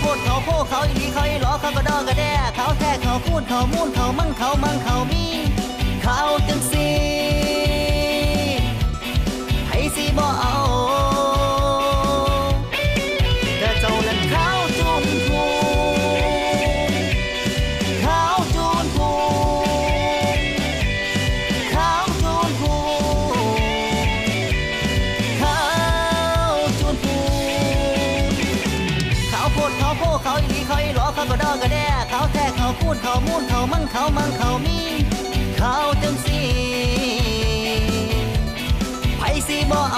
โพดเขาโพเขาอีหลีเขาอีหลอเขาก็ดอกกระแดเขาแท้เขาพูดเขามูนเขามั่งเขามั่งเขามี ดเขาโพเขาอีหลีเขาอีหลอเขาก็ดอกกระแดเขาแท้เขาพูดเขามูนเขามั่งเขามั่งเขามีเขาจังสีไผสิบ่เอา